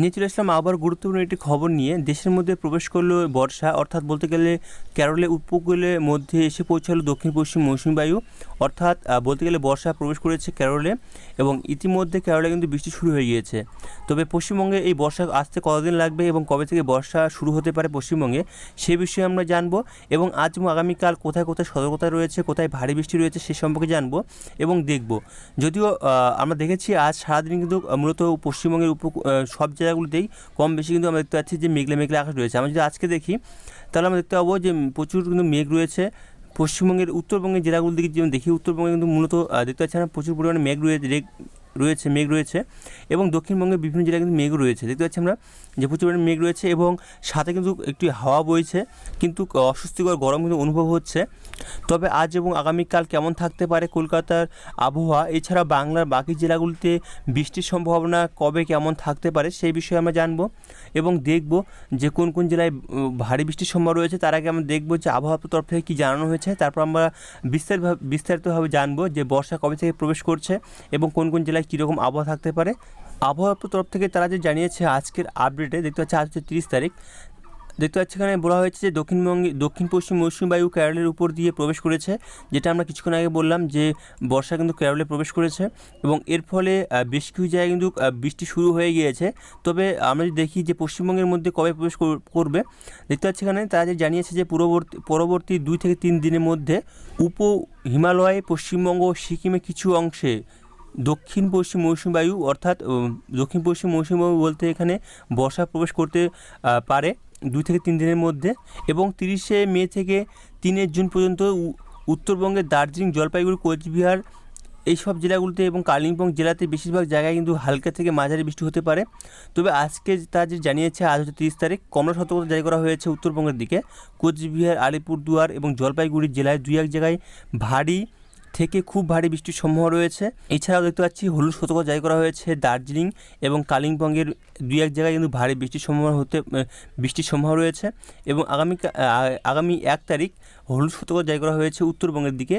নিয়ে চলে আসলাম আবার গুরুত্বপূর্ণ একটি খবর নিয়ে। দেশের মধ্যে প্রবেশ করল বর্ষা, অর্থাৎ বলতে গেলে কেরলে উপকূলের মধ্যে এসে পৌঁছালো দক্ষিণ পশ্চিম মৌসুমী বায়ু। অর্থাৎ বলতে গেলে বর্ষা প্রবেশ করেছে কেরলে এবং ইতিমধ্যে কেরলে কিন্তু বৃষ্টি শুরু হয়ে গিয়েছে। তবে পশ্চিমবঙ্গে এই বর্ষা আসতে কতদিন লাগবে এবং কবে থেকে বর্ষা শুরু হতে পারে পশ্চিমবঙ্গে, সে বিষয়ে আমরা জানব এবং আজ এবং আগামীকাল কোথায় কোথায় সতর্কতা রয়েছে, কোথায় ভারী বৃষ্টি রয়েছে সে সম্পর্কে জানব এবং দেখব। যদিও আমরা দেখেছি আজ সারাদিন কিন্তু মূলত পশ্চিমবঙ্গের উপ সব জায়গাগুলোতেই কম বেশি কিন্তু আমরা দেখতে পাচ্ছি যে মেঘলা মেঘলা আকাশ রয়েছে। আমরা যদি আজকে দেখি, তাহলে আমরা দেখতে পাবো যে প্রচুর কিন্তু মেঘ রয়েছে। পশ্চিমবঙ্গের, উত্তরবঙ্গের জেলাগুলো দিকে যেমন দেখি, উত্তরবঙ্গে কিন্তু মূলত দেখতে পাচ্ছি আমরা প্রচুর পরিমাণে মেঘ রয়েছে রয়েছে, মেঘ রয়েছে এবং দক্ষিণবঙ্গের বিভিন্ন জেলায় কিন্তু মেঘ রয়েছে। দেখতে পাচ্ছি আমরা যে প্রচুর পরিমাণে মেঘ রয়েছে এবং সাথে কিন্তু একটি হাওয়া বইছে, কিন্তু অস্বস্তিকর গরম কিন্তু অনুভব হচ্ছে। তবে আজ এবং আগামীকাল কেমন থাকতে পারে কলকাতার আবহাওয়া? এছাড়া বাংলার বাকি জেলাগুলিতে বৃষ্টির সম্ভাবনা কবে কেমন থাকতে পারে সেই বিষয়ে আমরা জানব এবং দেখব যে কোন কোন জেলায় ভারী বৃষ্টির সম্ভাবনা রয়েছে। তার আগে আমরা দেখব যে আবহাওয়া তরফ থেকে কী জানানো হয়েছে। তারপর আমরা বিস্তারিত বিস্তারিতভাবে জানব যে বর্ষা কবে থেকে প্রবেশ করছে এবং কোন কোন জেলায় কীরকম আবহাওয়া থাকতে পারে? আবহাওয়া দপ্তর তরফ থেকে তারা যে জানিয়েছে আজকের আপডেটে দেখতে পাচ্ছি আজ হচ্ছে তিরিশ তারিখ। দেখতে পাচ্ছি এখানে বলা হয়েছে যে দক্ষিণবঙ্গে দক্ষিণ পশ্চিম মৌসুমী বায়ু কেরলের উপর দিয়ে প্রবেশ করেছে, যেটা আমরা কিছুক্ষণ আগে বললাম যে বর্ষা কিন্তু কেরলে প্রবেশ করেছে এবং এর ফলে বেশ কিছু জায়গায় কিন্তু বৃষ্টি শুরু হয়ে গিয়েছে। তবে আমরা যদি দেখি যে পশ্চিমবঙ্গের মধ্যে কবে প্রবেশ করবে, দেখতে পাচ্ছি এখানে তারা যে জানিয়েছে যে পূর্ববর্তী, পরবর্তী দুই থেকে তিন দিনের মধ্যে উপ হিমালয়ে পশ্চিমবঙ্গ সিকিমে কিছু অংশে দক্ষিণ পশ্চিম মৌসুমী বায়ু অর্থাৎ দক্ষিণ পশ্চিম মৌসুমী বায়ু বলতে এখানে বর্ষা প্রবেশ করতে পারে দুই থেকে তিন দিনের মধ্যে এবং তিরিশে মে থেকে তিনে জুন পর্যন্ত উত্তরবঙ্গের দার্জিলিং, জলপাইগুড়ি, কোচবিহার এইসব জেলাগুলিতে এবং কালিম্পং জেলাতে বেশিরভাগ জায়গায় কিন্তু হালকা থেকে মাঝারি বৃষ্টি হতে পারে। তবে আজকে তা যে জানিয়েছে, আজ হচ্ছে তিরিশ তারিখ, কমলা সতর্কতা জারি করা হয়েছে উত্তরবঙ্গের দিকে। কোচবিহার, আলিপুরদুয়ার এবং জলপাইগুড়ি জেলায় দুই এক জায়গায় ভারী থেকে খুব ভারী বৃষ্টির সম্ভাবনা রয়েছে। এছাড়াও দেখতে পাচ্ছি হলুদ সতর্কতা জারি করা হয়েছে দার্জিলিং এবং কালিম্পংয়ের দুই এক জায়গায় কিন্তু ভারী বৃষ্টির সম্ভাবনা হতে বৃষ্টির সম্ভাবনা রয়েছে এবং আগামী আগামী এক তারিখ হলুদ সতর্কতা জারি করা হয়েছে উত্তরবঙ্গের দিকে।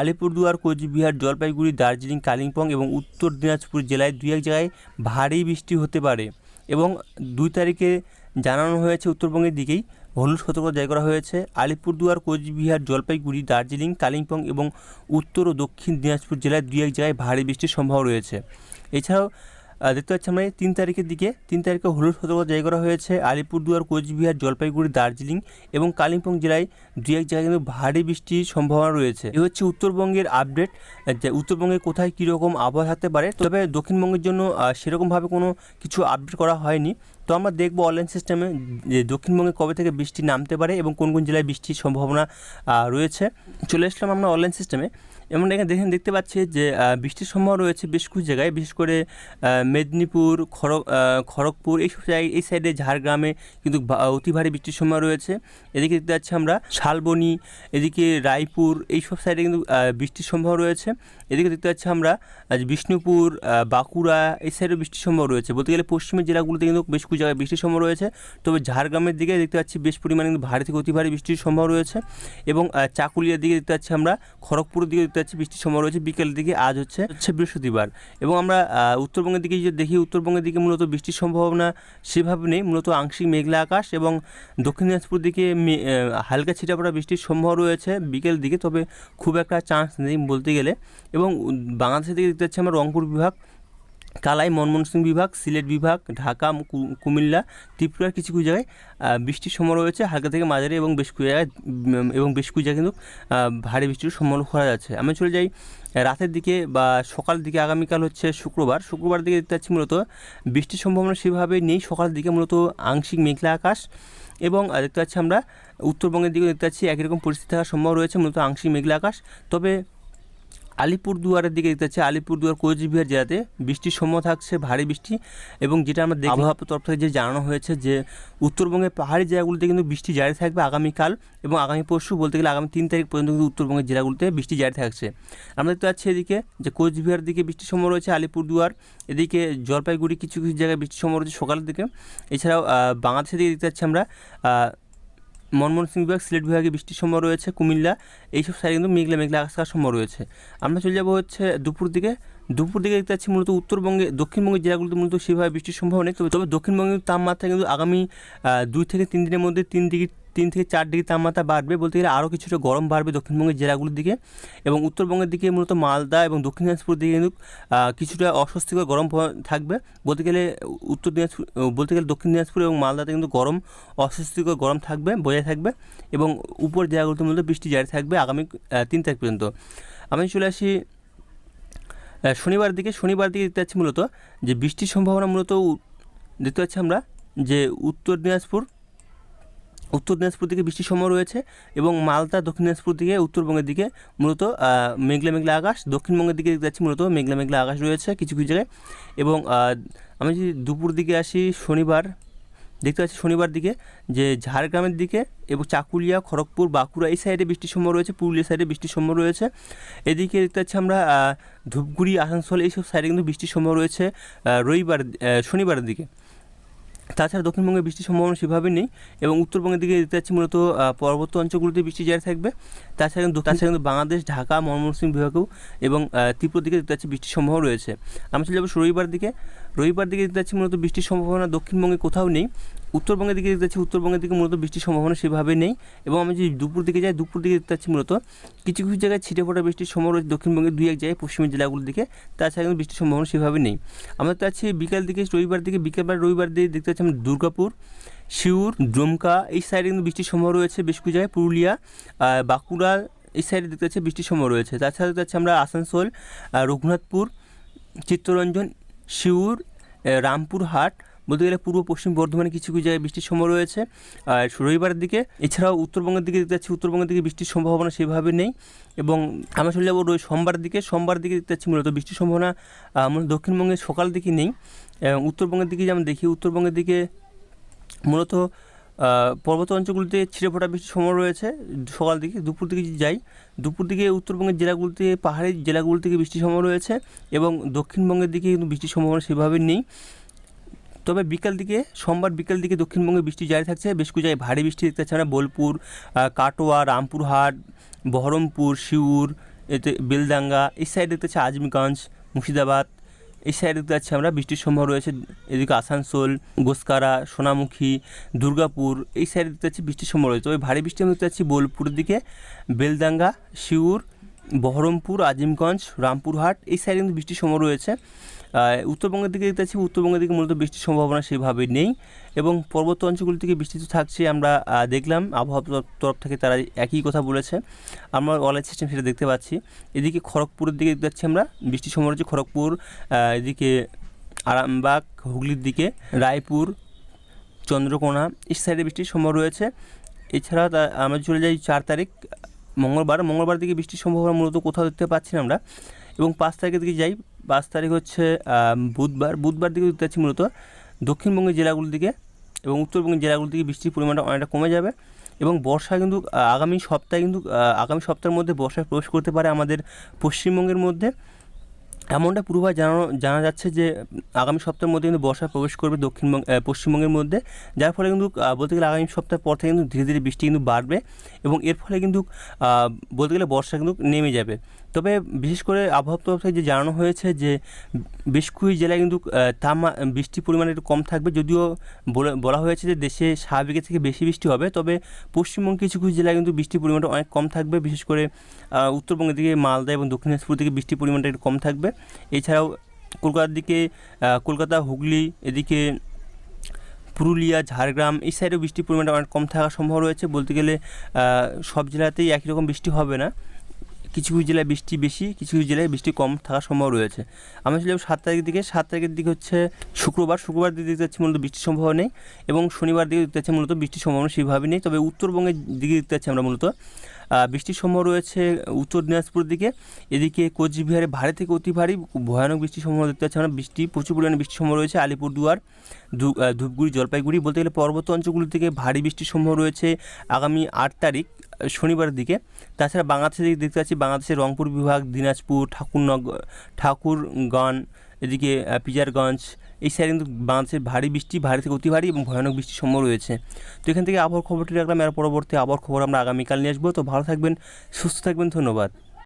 আলিপুরদুয়ার, কোচবিহার, জলপাইগুড়ি, দার্জিলিং, কালিম্পং এবং উত্তর দিনাজপুর জেলায় দুই এক জায়গায় ভারী বৃষ্টি হতে পারে এবং দুই তারিখে জানানো হয়েছে উত্তরবঙ্গের দিকেই। হলুদ সতর্কতা জারি করা হয়েছে। আলিপুরদুয়ার, কোচবিহার, জলপাইগুড়ি, দার্জিলিং, কালিম্পং এবং উত্তর ও দক্ষিণ দিনাজপুর জেলায় দুই এক জায়গায় ভারী বৃষ্টির সম্ভাবনা রয়েছে। এছাড়াও দেখতে পাচ্ছি আমরা তিন তারিখের দিকে, তিন তারিখে হলুদ সতর্কতা জারি করা হয়েছে আলিপুরদুয়ার, কোচবিহার, জলপাইগুড়ি, দার্জিলিং এবং কালিম্পং জেলায় দুই এক জায়গায় কিন্তু ভারী বৃষ্টির সম্ভাবনা রয়েছে। এ হচ্ছে উত্তরবঙ্গের আপডেট, যে উত্তরবঙ্গে কোথায় কীরকম আবহাওয়া থাকতে পারে। তবে দক্ষিণবঙ্গের জন্য সেরকমভাবে কোনো কিছু আপডেট করা হয়নি। তো আমরা দেখব অনলাইন সিস্টেমে, যে দক্ষিণবঙ্গে কবে থেকে বৃষ্টি নামতে পারে এবং কোন কোন জেলায় বৃষ্টির সম্ভাবনা রয়েছে। চলে আসলাম আমরা অনলাইন সিস্টেমে। এমন এখানে দেখেন, দেখতে পাচ্ছি যে বৃষ্টির সম্ভাবনা রয়েছে বেশ কিছু জায়গায়। বিশেষ করে মেদিনীপুর, খড়গ খড়গপুর এইসব জায়গায়, এই সাইডে ঝাড়গ্রামে কিন্তু অতি ভারী বৃষ্টির সম্ভাবনা রয়েছে। এদিকে দেখতে পাচ্ছি আমরা শালবনি, এদিকে রায়পুর এইসব সাইডে কিন্তু বৃষ্টির সম্ভাবনা রয়েছে। এদিকে দেখতে পাচ্ছি আমরা বিষ্ণুপুর বাঁকুড়া, এই সাইডে বৃষ্টির সম্ভাবনা রয়েছে। বলতে গেলে পশ্চিমের জেলাগুলোতে কিন্তু বেশ কিছু জায়গায় বৃষ্টির সম্ভাবনা রয়েছে। তবে ঝাড়গ্রামের দিকে দেখতে পাচ্ছি বেশ পরিমাণে কিন্তু ভারী থেকে অতি ভারী বৃষ্টির সম্ভাবনা রয়েছে। এবং চাকুলিয়ার দিকে দেখতে পাচ্ছি আমরা, খড়গপুরের দিকে দেখতে পাচ্ছি, বৃষ্টির সময় রয়েছে। বিকেলের দিকে আজ হচ্ছে হচ্ছে বৃহস্পতিবার। এবং আমরা উত্তরবঙ্গের দিকে যদি দেখি, উত্তরবঙ্গের দিকে মূলত বৃষ্টির সম্ভাবনা সেভাবে নেই। মূলত আংশিক মেঘলা আকাশ এবং দক্ষিণ দিনাজপুর দিকে হালকা ছিটাপড়া বৃষ্টির সম্ভাবনা রয়েছে বিকেল দিকে, তবে খুব একটা চান্স নেই বলতে গেলে। এবং বাংলাদেশের দিকে দেখতে পাচ্ছি আমরা রংপুর বিভাগ কালাই ময়মনসিংহ বিভাগ, সিলেট বিভাগ, ঢাকা কুমিল্লা ত্রিপুরার কিছু কিছু জায়গায় বৃষ্টির সম্ভাবনা রয়েছে। হালকা থেকে মাঝারি এবং বেশ কিছু জায়গায় এবং বেশ কিছু জায়গায় কিন্তু ভারী বৃষ্টির সম্ভাবনা করা যাচ্ছে। আমি চলে যাই রাতের দিকে বা সকাল দিকে, আগামীকাল হচ্ছে শুক্রবার। শুক্রবার দিকে দেখতে পাচ্ছি মূলত বৃষ্টির সম্ভাবনা সেভাবে নেই। সকালের দিকে মূলত আংশিক মেঘলা আকাশ এবং দেখতে পাচ্ছি আমরা উত্তরবঙ্গের দিকেও দেখতে পাচ্ছি একই রকম পরিস্থিতি থাকার সম্ভব রয়েছে, মূলত আংশিক মেঘলা আকাশ। তবে আলিপুরদুয়ারের দিকে দেখতে পাচ্ছি আলিপুরদুয়ার কোচবিহার জেলাতে বৃষ্টির সম্ভাবনা থাকছে, ভারী বৃষ্টি এবং যেটা আমরা আবহাওয়া তরফ থেকে যে জানানো হয়েছে যে উত্তরবঙ্গের পাহাড়ি জায়গাগুলোতে কিন্তু বৃষ্টি জারি থাকবে আগামীকাল এবং আগামী পরশু বলতে গেলে আগামী তিন তারিখ পর্যন্ত কিন্তু উত্তরবঙ্গের জেলাগুলিতে বৃষ্টি জারি থাকছে। আমরা দেখতে পাচ্ছি এদিকে যে কোচবিহার দিকে বৃষ্টির সম্ভাবনা রয়েছে, আলিপুরদুয়ার, এদিকে জলপাইগুড়ি কিছু কিছু জায়গায় বৃষ্টির সম্ভাবনা রয়েছে সকালের দিকে। এছাড়াও বাংলাদেশের দিকে দেখতে পাচ্ছি আমরা ময়মনসিংহ বিভাগ, সিলেট বিভাগে বৃষ্টির সম্ভাবনা রয়েছে, কুমিল্লা, এইসব সাইডে কিন্তু মেঘলা মেঘলা আকাশ থাকার সম্ভাবনা রয়েছে। আমরা চলে যাব হচ্ছে দুপুর দিকে। দুপুর দিকে দেখতে পাচ্ছি মূলত উত্তরবঙ্গে, দক্ষিণবঙ্গের জেলাগুলোতে মূলত সেভাবে বৃষ্টির সম্ভাবনা নেই। তবে তবে দক্ষিণবঙ্গের তাপমাত্রা কিন্তু আগামী দুই থেকে তিন দিনের মধ্যে তিন ডিগ্রি তিন থেকে চার ডিগ্রি তাপমাত্রা বাড়বে বলতে গেলে আরও কিছুটা গরম বাড়বে দক্ষিণবঙ্গের জেলাগুলোর দিকে এবং উত্তরবঙ্গের দিকে মূলত মালদা এবং দক্ষিণ দিনাজপুর দিকে কিন্তু কিছুটা অস্বস্তিকর গরম থাকবে। বলতে গেলে উত্তর দিনাজপুর বলতে গেলে দক্ষিণ দিনাজপুর এবং মালদাতে কিন্তু গরম, অস্বস্তিকর গরম থাকবে, বজায় থাকবে এবং উপর জেলাগুলোতে মূলত বৃষ্টি জারি থাকবে আগামী তিন তারিখ পর্যন্ত। আমি চলে আসি শনিবার দিকে। শনিবার দিকে দেখতে পাচ্ছি মূলত যে বৃষ্টির সম্ভাবনা মূলত দেখতে পাচ্ছি আমরা যে উত্তর দিনাজপুর উত্তর দিনাজপুর দিকে বৃষ্টির সময় রয়েছে এবং মালদা, দক্ষিণ দিনাজপুর দিকে, উত্তরবঙ্গের দিকে মূলত মেঘলা মেঘলা আকাশ। দক্ষিণবঙ্গের দিকে দেখতে পাচ্ছি মূলত মেঘলা মেঘলা আকাশ রয়েছে কিছু কিছু জায়গায় এবং আমি যদি দুপুর দিকে আসি, শনিবার দেখতে পাচ্ছি শনিবার দিকে যে ঝাড়গ্রামের দিকে এবং চাকুলিয়া, খড়গপুর, বাঁকুড়া এই সাইডে বৃষ্টির সম্ভাবনা রয়েছে, পুরুলিয়া সাইডে বৃষ্টির সম্ভাবনা রয়েছে। এদিকে দেখতে পাচ্ছি আমরা ধূপগুড়ি, আসানসোল এইসব সাইডে কিন্তু বৃষ্টির সম্ভাবনা রয়েছে রবিবার শনিবারের দিকে। তাছাড়া দক্ষিণবঙ্গে বৃষ্টির সম্ভাবনা সেভাবে নেই এবং উত্তরবঙ্গের দিকে দেখতে যাচ্ছে মূলত পর্বত্য অঞ্চলগুলিতে বৃষ্টি জারি থাকবে। তাছাড়া কিন্তু তাছাড়া কিন্তু বাংলাদেশ, ঢাকা, ময়মনসিংহ বিভাগেও এবং তীব্র দিকে দেখতে যাচ্ছে বৃষ্টির সম্ভাবনা রয়েছে। আমরা চলে যাব রবিবার দিকে। রবিবার দিকে দেখতে যাচ্ছে মূলত বৃষ্টির সম্ভাবনা দক্ষিণবঙ্গে কোথাও নেই। উত্তরবঙ্গের দিকে দেখতে পাচ্ছি উত্তরবঙ্গের দিকে মূলত বৃষ্টির সম্ভাবনা সেভাবে নেই এবং আমি যদি দুপুর দিকে যাই, দুপুর দিকে দেখতে পাচ্ছি মূলত কিছু কিছু জায়গায় ছিটে ফোটা বৃষ্টির সম্ভাবনা রয়েছে দক্ষিণবঙ্গের দুই এক জায়গায়, পশ্চিমের জেলাগুলোর দিকে। তাছাড়া কিন্তু বৃষ্টির সম্ভাবনা সেভাবে নেই। আমরা দেখতে পাচ্ছি বিকাল দিকে, রবিবার দিকে বিকেলবার রবিবার দিকে দেখতে পাচ্ছি আমরা দুর্গাপুর শিউর ডুমকা, এই সাইডে কিন্তু বৃষ্টির সম্ভাবনা রয়েছে বেশ কিছু জায়গায়। পুরুলিয়া বাঁকুড়া, এই সাইডে দেখতে পাচ্ছি বৃষ্টির সম্ভাবনা রয়েছে। তাছাড়া দেখতে পাচ্ছি আমরা আসানসোল রঘুনাথপুর, চিত্তরঞ্জন শিউর রামপুরহাট বলতে গেলে পূর্ব পশ্চিম বর্ধমানে কিছু কিছু জায়গায় বৃষ্টির সম্ভাবনা রয়েছে। আর রবিবারের দিকে, এছাড়াও উত্তরবঙ্গের দিকে দেখতে পাচ্ছি, উত্তরবঙ্গের দিকে বৃষ্টির সম্ভাবনা সেভাবে নেই। এবং আমরা চলে যাব রোজ সোমবার দিকে সোমবার দিকে দেখতে পাচ্ছি মূলত বৃষ্টির সম্ভাবনা দক্ষিণবঙ্গের সকাল দিকে নেই। এবং উত্তরবঙ্গের দিকে যেমন দেখি, উত্তরবঙ্গের দিকে মূলত পর্বত অঞ্চলগুলিতে ছিঁড়ে ফোটা বৃষ্টির সময় রয়েছে। সকাল দিকে, দুপুর দিকে যাই, দুপুর দিকে উত্তরবঙ্গের জেলাগুলিতে, পাহাড়ি জেলাগুলি থেকে বৃষ্টির সময় রয়েছে। এবং দক্ষিণবঙ্গের দিকে কিন্তু বৃষ্টির সম্ভাবনা সেভাবে নেই। তবে বিকাল দিকে, সোমবার বিকাল দিকে দক্ষিণবঙ্গে বৃষ্টি জারি থাকছে। বেশ কিছু জায়গায় ভারী বৃষ্টি দেখতে আমরা। বোলপুর কাটোয়া, রামপুরহাট, বহরমপুর শিউর এতে বেলদাঙ্গা এই সাইড দেখতে পাচ্ছি আজমিগঞ্জ, মুর্শিদাবাদ, এই সাইডে দেখতে পাচ্ছি আমরা বৃষ্টির সম্ভাবনা রয়েছে। এদিকে আসানসোল, গোসকারা, সোনামুখী, দুর্গাপুর, এই সাইডে দেখতে পাচ্ছি বৃষ্টির সম্ভাবনা রয়েছে। তবে ভারী বৃষ্টি আমি দেখতে পাচ্ছি বোলপুরের দিকে বেলদাঙ্গা শিউর বহরমপুর, আজিমগঞ্জ, রামপুরহাট, এই সাইডে কিন্তু বৃষ্টির সম্ভাবনা রয়েছে। উত্তরবঙ্গের দিকে দেখতে পাচ্ছি উত্তরবঙ্গের দিকে মূলত বৃষ্টির সম্ভাবনা সেভাবে নেই এবং পর্বত অঞ্চলগুলি থেকে বৃষ্টি তো থাকছে, আমরা দেখলাম, আবহাওয়া তরফ- থেকে তারা একই কথা বলেছে। আমরা অনলাইন সিস্টেম সেটা দেখতে পাচ্ছি। এদিকে খড়গপুরের দিকে দেখতে পাচ্ছি আমরা, বৃষ্টির সম্ভাবনা রয়েছে খড়গপুর এদিকে আরামবাগ, হুগলির দিকে, রায়পুর, চন্দ্রকোনা এই সাইডে বৃষ্টির সম্ভাবনা রয়েছে। এছাড়া আমরা চলে যাই চার তারিখ, মঙ্গলবার। মঙ্গলবার দিকে বৃষ্টির সম্ভাবনা মূলত কোথাও দেখতে পাচ্ছি না আমরা। এবং পাঁচ তারিখের দিকে যাই। পাঁচ তারিখ হচ্ছে বুধবার। বুধবার দিকে দেখতে পাচ্ছি মূলত দক্ষিণবঙ্গের জেলাগুলির দিকে এবং উত্তরবঙ্গের জেলাগুলির দিকে বৃষ্টির পরিমাণটা অনেকটা কমে যাবে এবং বর্ষা কিন্তু আগামী সপ্তাহে কিন্তু আগামী সপ্তাহের মধ্যে বর্ষায় প্রবেশ করতে পারে আমাদের পশ্চিমবঙ্গের মধ্যে। এমনটা পূর্বাভাস জানানো, জানা যাচ্ছে যে, আগামী সপ্তাহের মধ্যে কিন্তু বর্ষা প্রবেশ করবে দক্ষিণবঙ্গ পশ্চিমবঙ্গের মধ্যে। যার ফলে কিন্তু বলতে গেলে আগামী সপ্তাহ পর থেকে কিন্তু ধীরে ধীরে বৃষ্টি কিন্তু বাড়বে এবং এর ফলে কিন্তু বলতে গেলে বর্ষা কিন্তু নেমে যাবে। তবে বিশেষ করে আবহাওয়া তরফ থেকে যে জানানো হয়েছে যে বেশ কিছু জেলায় কিন্তু তাপমা বৃষ্টির পরিমাণ একটু কম থাকবে। যদিও বলে- হয়েছে যে দেশে স্বাভাবিকের থেকে বেশি বৃষ্টি হবে, তবে পশ্চিমবঙ্গ কিছু কিছু জেলায় কিন্তু বৃষ্টির পরিমাণটা অনেক কম থাকবে। বিশেষ করে উত্তরবঙ্গের দিকে মালদা এবং দক্ষিণ দিনাজপুর দিকে বৃষ্টির পরিমাণটা একটু কম থাকবে। এছাড়াও কলকাতার দিকে কলকাতা, হুগলি, এদিকে পুরুলিয়া, ঝাড়গ্রাম, এই সাইডেও বৃষ্টির পরিমাণটা অনেক কম থাকার সম্ভব রয়েছে। বলতে গেলে সব জেলাতেই একই রকম বৃষ্টি হবে না। কিছু কিছু জেলায় বৃষ্টি বেশি, কিছু কিছু জেলায় বৃষ্টি কম থাকার সম্ভাবনা রয়েছে। আমরা চলে যাব সাত তারিখের দিকে, সাত তারিখের দিকে হচ্ছে শুক্রবার শুক্রবার দিকে দেখতে পাচ্ছি মূলত বৃষ্টির সম্ভাবনা নেই এবং শনিবার দিকে দেখতে পাচ্ছি মূলত বৃষ্টির সম্ভাবনা সেভাবে নেই। তবে উত্তরবঙ্গের দিকে দেখতে পাচ্ছি আমরা মূলত। বৃষ্টির সম্ভাবনা রয়েছে উত্তর দিনাজপুরের দিকে, এদিকে কোচবিহারে ভারী থেকে অতি ভারী ভয়ানক বৃষ্টির সম্ভাবনা দেখতে পাচ্ছি আমরা। বৃষ্টি, প্রচুর পরিমাণে বৃষ্টির সম্ভাবনা রয়েছে আলিপুরদুয়ার ধূপগুড়ি, জলপাইগুড়ি বলতে গেলে পর্বত অঞ্চলগুলি থেকে ভারী বৃষ্টির সম্ভাবনা রয়েছে আগামী আট তারিখ। শনিবারের দিকে। তাছাড়া বাংলাদেশের দিকে দেখতে পাচ্ছি, বাংলাদেশের রংপুর বিভাগ, দিনাজপুর, ঠাকুরনগ ঠাকুরগণ এদিকে পিজারগঞ্জ, এই সাইডে কিন্তু বাংলাদেশের ভারী বৃষ্টি, ভারী থেকে অতি ভারী এবং ভয়ানক বৃষ্টির সম্ভব রয়েছে। তো এখান থেকে আবহাওয়ার খবরটি রাখলাম এর পরবর্তী আবহাওয়ার খবর আমরা আগামীকাল নিয়ে আসব। তো ভালো থাকবেন, সুস্থ থাকবেন, ধন্যবাদ।